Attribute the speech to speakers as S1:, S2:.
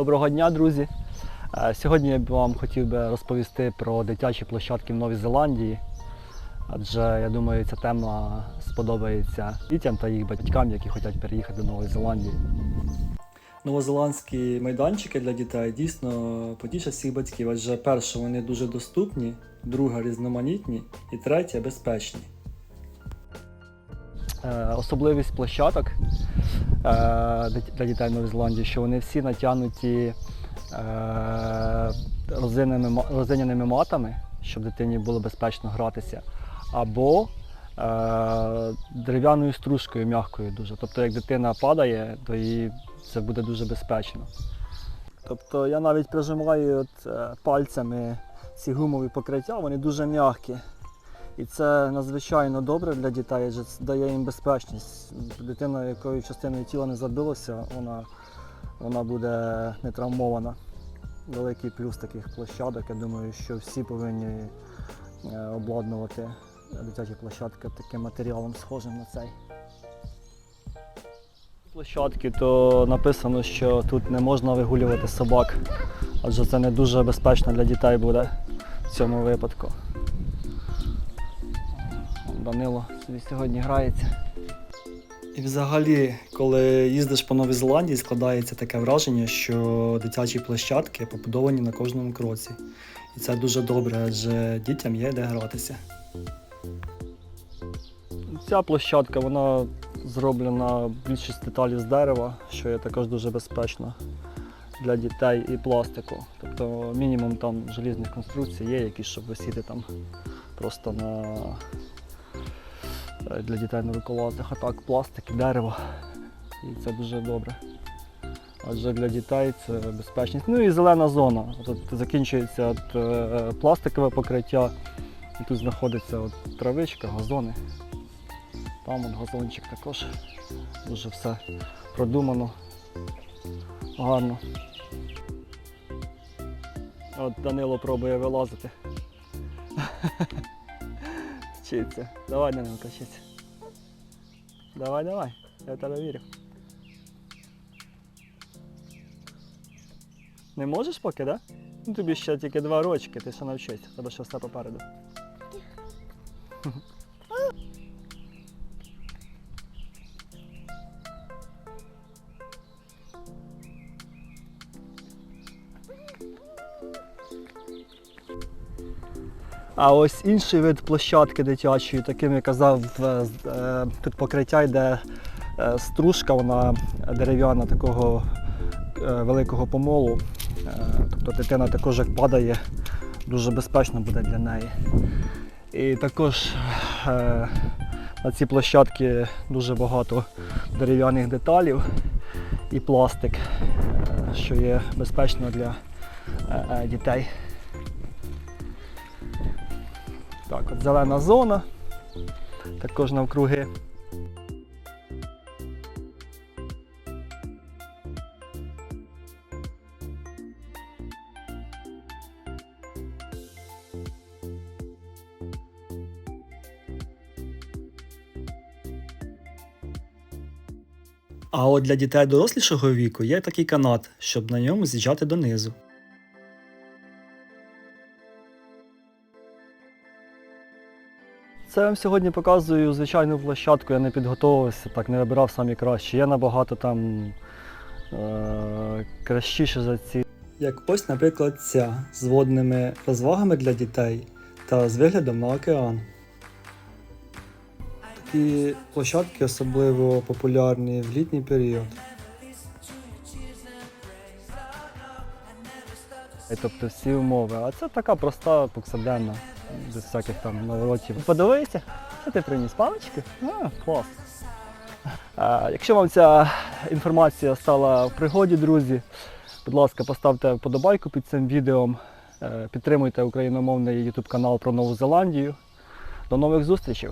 S1: Доброго дня, друзі! Е, Сьогодні я б вам хотів би розповісти про дитячі площадки в Новій Зеландії, адже я думаю, ця тема сподобається дітям та їх батькам, які хочуть переїхати до Нової Зеландії. Новозеландські майданчики для дітей дійсно потішать всіх батьків, адже перше, вони дуже доступні, друге різноманітні і третє безпечні. Е, Особливість площадок для дітей в Новій Зеландії, що вони всі натягнуті е, розиняними матами, щоб дитині було безпечно гратися, або е, дерев'яною стружкою м'якою дуже. Тобто, як дитина падає, то їй це буде дуже безпечно. Тобто я навіть прижимаю от, е, пальцями ці гумові покриття, вони дуже м'які. І це надзвичайно добре для дітей, адже це дає їм безпечність. Дитина, якою частиною тіла не забилося, вона, вона буде не травмована. Великий плюс таких площадок. Я думаю, що всі повинні е, обладнувати дитячі площадки таким матеріалом, схожим на цей. Площадки, то написано, що тут не можна вигулювати собак, адже це не дуже безпечно для дітей буде в цьому випадку. Данило собі сьогодні грається. І взагалі, коли їздиш по Новій Зеландії, складається таке враження, що дитячі площадки побудовані на кожному кроці. І це дуже добре, адже дітям є де гратися. Ця площадка вона зроблена більшість деталей з дерева, що є також дуже безпечно для дітей і пластику. Тобто мінімум там желізних конструкцій є, які щоб висіти там просто на для дітей на руколазах, а так пластик і дерево. І це дуже добре. Адже для дітей це безпечність. Ну і зелена зона. Тут закінчується от, е, пластикове покриття, і тут знаходиться от, травичка, газони. Там от газончик також. Дуже все продумано, гарно. От Данило пробує вилазити. Вчиться. Давай, нем вчиться. Давай, давай. Я тебе вірю. Не можеш поки? Да? Ну тобі ще тільки два рочки, ти ще навчишся, тебе ще все попереду. А ось інший вид площадки дитячої, таким я казав, е, з- е, тут покриття йде е, стружка, вона дерев'яна такого е, великого помолу. Е, Тобто дитина також як падає, дуже безпечно буде для неї. І також е, на цій площадці дуже багато дерев'яних деталів і пластик, е, що є безпечно для е, е, дітей. Так, от зелена зона, також навкруги. А от для дітей дорослішого віку є такий канат, щоб на ньому з'їжджати донизу. Це я вам сьогодні показую звичайну площадку, я не підготовився, так не вибирав самі кращі. Є набагато там е- кращіше за ці. Як ось, наприклад, ця з водними розвагами для дітей та з виглядом на океан. Такі площадки особливо популярні в літній період. Тобто всі умови. А це така проста повсякденна, без всяких там наворотів. Подивися, що ти приніс палички? А, клас. А, якщо вам ця інформація стала в пригоді, друзі, будь ласка, поставте вподобайку під цим відео, е, підтримуйте україномовний YouTube канал про Нову Зеландію. До нових зустрічей!